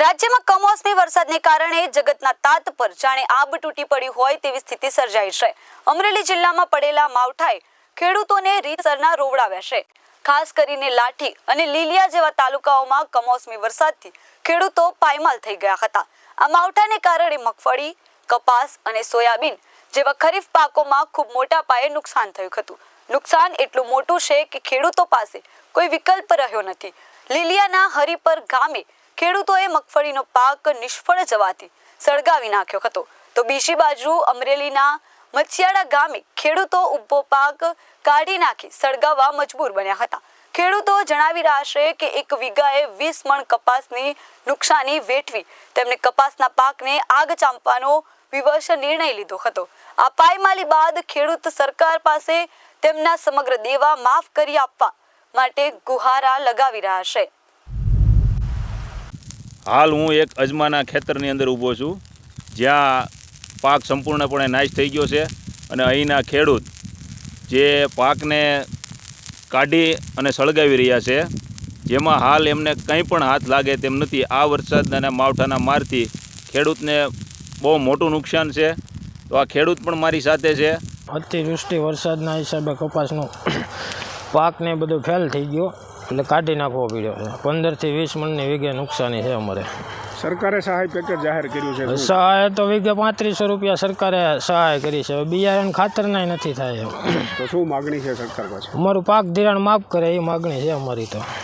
રાજ્યમાં કમોસમી વરસાદને કારણે જગતના તાત પર જાણે આબ તૂટી પડી હોય તેવી સ્થિતિ સર્જાઈ છે. અમરેલી જિલ્લામાં પડેલા માવઠાએ ખેડૂતોને રીતસરના રોવડાવ્યા છે. ખાસ કરીને લાઠી અને લીલિયા જેવા તાલુકાઓમાં કમોસમી વરસાદથી ખેડૂતો પાયમાલ થઈ ગયા હતા. આ માવઠાને કારણે મગફળી, કપાસ અને સોયાબીન જેવા ખરીફ પાકોમાં ખૂબ મોટા પાયે નુકસાન થયું હતું. નુકસાન એટલું મોટું છે કે ખેડૂતો પાસે કોઈ વિકલ્પ રહ્યો નથી. લીલિયાના હરિપર ગામે ખેડૂતોએ મગફળીનો પાક નિષ્ફળ જવાથી સળગાવી નાખ્યો હતો. તો બીજી બાજુ અમરેલીના મચિયાડા ગામે ખેડૂતો ઊભો પાક કાઢી નાખી સળગાવવા મજબૂર બન્યા હતા. ખેડૂતો જણાવી રહ્યા છે કે એક વીઘાએ વીસ મણ કપાસની નુકસાની વેઠવી તેમણે કપાસના પાકને આગ ચાંપવાનો વિવશ નિર્ણય લીધો હતો. આ પાયમાલી બાદ ખેડૂત સરકાર પાસે તેમના સમગ્ર દેવા માફ કરી આપવા માટે ગુહારા લગાવી રહ્યા છે. હાલ હું એક અજમાના ખેતરની અંદર ઊભો છું, જ્યાં પાક સંપૂર્ણપણે નાશ થઈ ગયો છે અને અહીંના ખેડૂત જે પાકને કાઢી અને સળગાવી રહ્યા છે, જેમાં હાલ એમને કંઈ પણ હાથ લાગે તેમ નથી. આ વરસાદના માવઠાના મારથી ખેડૂતને બહુ મોટું નુકસાન છે. તો આ ખેડૂત પણ મારી સાથે છે. અતિવૃષ્ટિ વરસાદના હિસાબે કપાસનો પાક ને બધું ફેલ થઈ ગયો. એટલે કાઢી નાખવો પડ્યો. છે પંદરથી વીસ મણની વીઘે નુકસાની છે અમારે. સરકારે સહાય પેકેજ જાહેર કર્યું છે? સહાય તો વીઘે પાંત્રીસો રૂપિયા સરકારે સહાય કરી છે. બિયારણ ખાતરના નથી થાય. તો શું માગણી છે સરકાર પાસે અમારું પાક ધિરાણ માફ કરે એ માગણી છે અમારી તો.